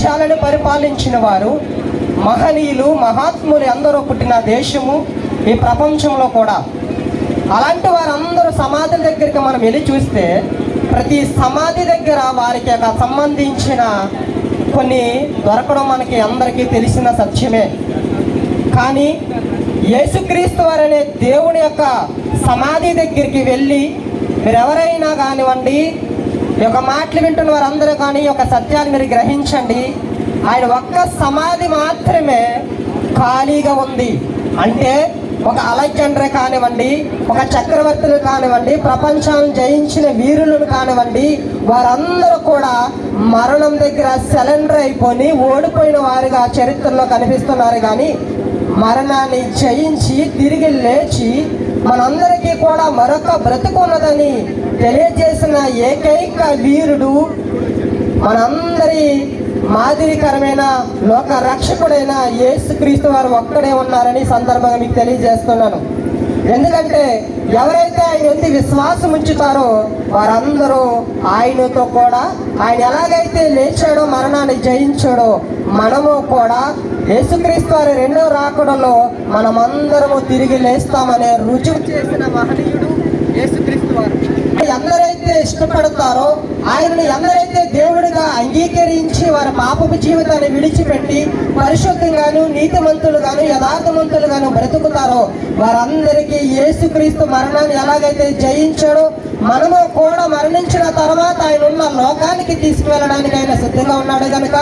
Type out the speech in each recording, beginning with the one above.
దేశాలను పరిపాలించిన వారు మహనీయులు మహాత్ములు ఎందరో పుట్టిన దేశము ఈ ప్రపంచంలో కూడా. అలాంటి వారందరూ సమాధుల దగ్గరికి మనం వెళ్ళి చూస్తే ప్రతి సమాధి దగ్గర వారికి ఒక సంబంధించిన కొన్ని దొరకడం మనకి అందరికీ తెలిసిన సత్యమే. కానీ యేసుక్రీస్తు వారనే దేవుని యొక్క సమాధి దగ్గరికి వెళ్ళి మీరెవరైనా కానివ్వండి ఈ యొక్క మాటలు వింటున్న వారందరూ కానీ ఈ యొక్క సత్యాన్ని మీరు గ్రహించండి. ఆయన ఒక్క సమాధి మాత్రమే ఖాళీగా ఉంది. అంటే ఒక అలెగ్జాండర్ కానివ్వండి ఒక చక్రవర్తులు కానివ్వండి ప్రపంచాన్ని జయించిన వీరులను కానివ్వండి వారందరూ కూడా మరణం దగ్గర సెలెండర్ అయిపోయి ఓడిపోయిన వారుగా చరిత్రలో కనిపిస్తున్నారు. కానీ మరణాన్ని జయించి తిరిగి లేచి మనందరికీ కూడా మరొక బ్రతుకున్నదని తెలియజేసిన ఏకైక వీరుడు మనందరి మాదిరికరమైన లోక రక్షకుడైన యేసుక్రీస్తు వారు ఒక్కడే ఉన్నారని సందర్భంగా మీకు తెలియజేస్తున్నాను. ఎందుకంటే ఎవరైతే ఆయన ఎందు విశ్వాసం ఉంచుతారో వారందరూ ఆయనతో కూడా ఆయన ఎలాగైతే లేచాడో మరణాన్ని జయించాడో మనము కూడా యేసుక్రీస్తు వారి రెండో రాకడలో మనమందరము తిరిగి లేస్తామనే రుజువు చేసిన మహనీయుడు యేసుక్రీస్తు వారు. ఎవరైతే ఇష్టపడతారో ఆయనను ఎందరైతే దేవుడిగా అంగీకరించి వారి పాపపు జీవితాన్ని విడిచిపెట్టి పరిశుద్ధంగాను నీతిమంతులుగాను యథార్థమంతులుగాను బ్రతుకుతారో వారందరికీ యేసుక్రీస్తు మరణాన్ని ఎలాగైతే జయించాడో మనము కూడా మరణించిన తర్వాత ఆయన ఉన్న లోకానికి తీసుకువెళ్ళడానికి ఆయన సిద్ధంగా ఉన్నాడు కనుక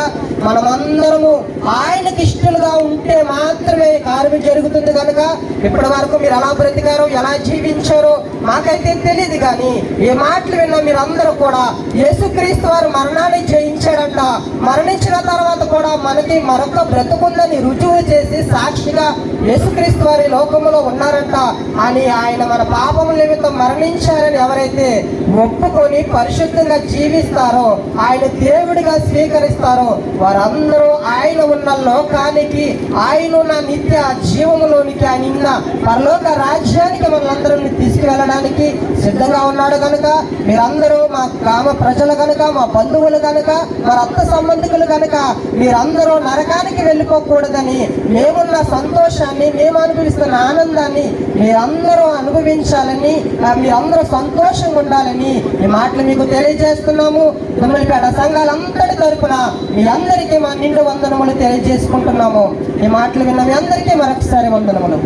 మనమందరము ఆయనకి ఇష్టలుగా ఉంటే మాత్రమే ఈ జరుగుతుంది కనుక ఇప్పటి వరకు మీరు ఎలా బ్రతికారో ఎలా జీవించారో మాకైతే తెలియదు కానీ ఈ మాటలు విన్న మీరందరూ కూడా యేసుక్రీస్తు వారు మరణాన్ని జయించాడంట మరణించిన తర్వాత కూడా మనకి మరొక బ్రతుకుందని రుజువు చేసి సాక్షిగా యేసుక్రీస్తు వారి లోకములో ఉన్నారంట. అని ఆయన మన పాపం నిమిత్తం మరణించారని ఎవరైతే ఒప్పుకొని పరిశుద్ధంగా జీవిస్తారో ఆయన దేవుడిగా స్వీకరిస్తారో వారందరూ ఆయన ఉన్న లోకానికి ఆయన ఉన్న నిత్య జీవములోనికి ఆయన ఉన్న పరలోక రాజ్యానికి మనందరిని తీసుకువెళ్ళడానికి సిద్ధంగా ఉన్నాడు కనుక మీరందరూ మా గ్రామ ప్రజలు కనుక మా బంధువులు కనుక మా రక్త సంబంధికులు కనుక మీరందరూ నరకానికి వెళ్ళిపోకూడదని మేమున్న సంతోషాన్ని మేము అనుభవిస్తున్న ఆనందాన్ని మీరందరూ అనుభవించాలని మీరందరూ సంతోషంగా ఉండాలని ఈ మాటలు మీకు తెలియజేస్తున్నాము. దుమ్మలపేట సంఘాలంతటి తరపున మీ అందరికీ మా నిండు వందనములు తెలియజేసుకుంటున్నాము. ఈ మాటలు విన్న మీ అందరికీ మరొకసారి వందనములు.